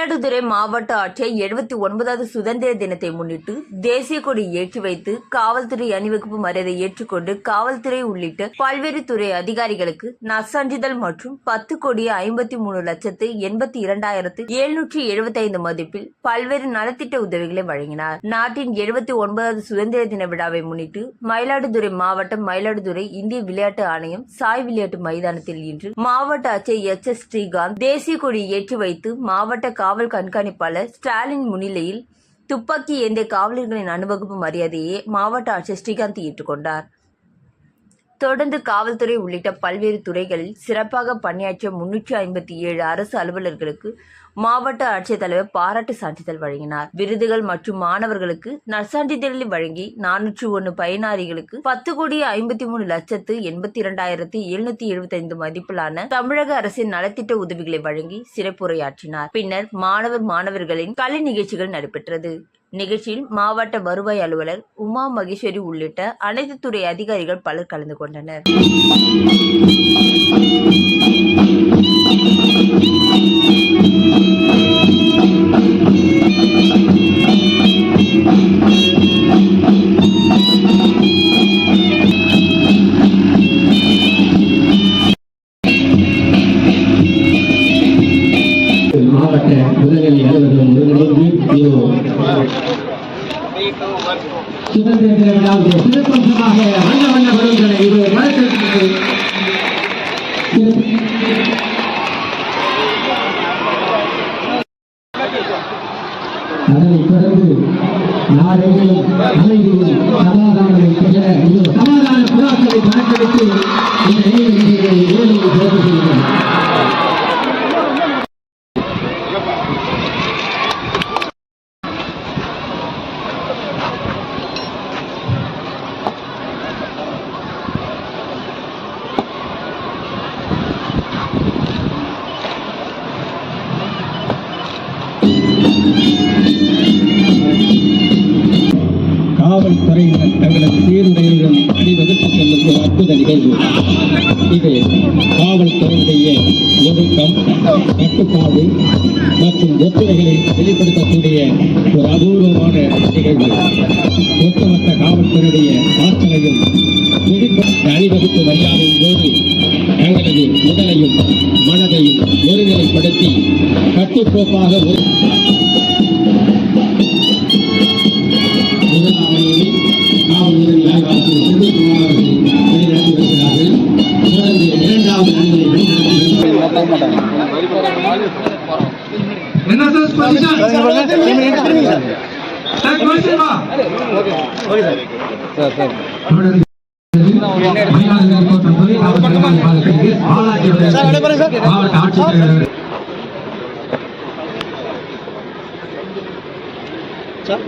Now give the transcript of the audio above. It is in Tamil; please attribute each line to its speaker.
Speaker 1: மயிலாடுதுறை மாவட்ட ஆட்சியர் எழுபத்தி ஒன்பதாவது சுதந்திர தினத்தை முன்னிட்டு தேசிய கொடி ஏற்றி வைத்து காவல்துறை அணிவகுப்பு மரியாதை ஏற்றுக்கொண்டு காவல்துறை உள்ளிட்ட பல்வேறு துறை அதிகாரிகளுக்கு நற்சான்றிதழ் மற்றும் பத்து கோடி ஐம்பத்தி மூணு லட்சத்து எண்பத்தி இரண்டாயிரத்து எழுநூற்றி எழுபத்தி ஐந்து மதிப்பில் பல்வேறு நலத்திட்ட உதவிகளை வழங்கினார். நாட்டின் எழுபத்தி ஒன்பதாவது சுதந்திர தின விழாவை முன்னிட்டு மயிலாடுதுறை மாவட்டம் மயிலாடுதுறை இந்திய விளையாட்டு ஆணையம் சாய் விளையாட்டு மைதானத்தில் இன்று மாவட்ட ஆட்சியர் எச் எஸ் ஸ்ரீகாந்த் தேசிய கொடி ஏற்றி வைத்து மாவட்ட காவல் கண்காணிப்பாளர் ஸ்டாலின் முன்னிலையில் துப்பாக்கி ஏந்திய காவலர்களின் அணிவகுப்பு மரியாதையை மாவட்ட ஆட்சியர் ஸ்ரீகாந்த் ஏற்றுக்கொண்டார். தொடர்ந்து காவல்துறை உள்ளிட்ட பல்வேறு துறைகளில் சிறப்பாக பணியாற்றிய முன்னூற்றி ஐம்பத்தி ஏழு அரசு அலுவலர்களுக்கு மாவட்ட ஆட்சித்தலைவர் பாராட்டு சான்றிதழ் வழங்கினார். விருதுகள் மற்றும் மாணவர்களுக்கு நற்சான்றிதழை வழங்கி நானூற்று ஒன்று பயனாளிகளுக்கு பத்து கோடி ஐம்பத்தி மூணு லட்சத்து எண்பத்தி இரண்டாயிரத்தி எழுநூத்தி எழுபத்தி ஐந்து மதிப்பிலான தமிழக அரசின் நலத்திட்ட உதவிகளை வழங்கி சிறப்புரையாற்றினார். பின்னர் மாணவர் மாணவர்களின் கலை நிகழ்ச்சிகள் நடைபெற்றது. நிகழ்ச்சியில் மாவட்ட வருவாய் அலுவலர் உமா மகேஸ்வரி உள்ளிட்ட அனைத்து துறை அதிகாரிகள் பலர் கலந்து கொண்டனர்.
Speaker 2: மாவட்ட உதவி அலுவலகம் ஒருங்கிணைந்து இதோ சுதந்திர தின விழாவுடைய சிறப்பம்சமாக வண்ண வண்ண பலன்களை இது வழக்கத்திற்கு அதனைத் தொடர்ந்து நாடெங்கிலும் அமைதியும் சமாதானமும் பெற இதோ சமாதான புறாக்களை கணக்கெடுத்து இந்த
Speaker 3: காவல்துறையினர் தங்களது சீருடையுடன் அணிவகுத்து செல்லும் ஒரு அற்புத நிகழ்வு. இது காவல்துறையினுடைய ஒழுக்கம் கட்டுப்பாடு மற்றும் ஒத்துழைகளை வெளிப்படுத்தக்கூடிய ஒரு அபூர்வமான நிகழ்வு. மனதையும் ஒருநிலைப்படுத்தி கட்டுக்கோப்பாக ஒரு
Speaker 2: முதல் அவையில் காவல்துறை ஆய்வாளர்கள் செந்தில்குமார் அவர்கள் வழிநடத்தி வருகிறார்கள். தொடர்ந்து இரண்டாவது
Speaker 3: சார்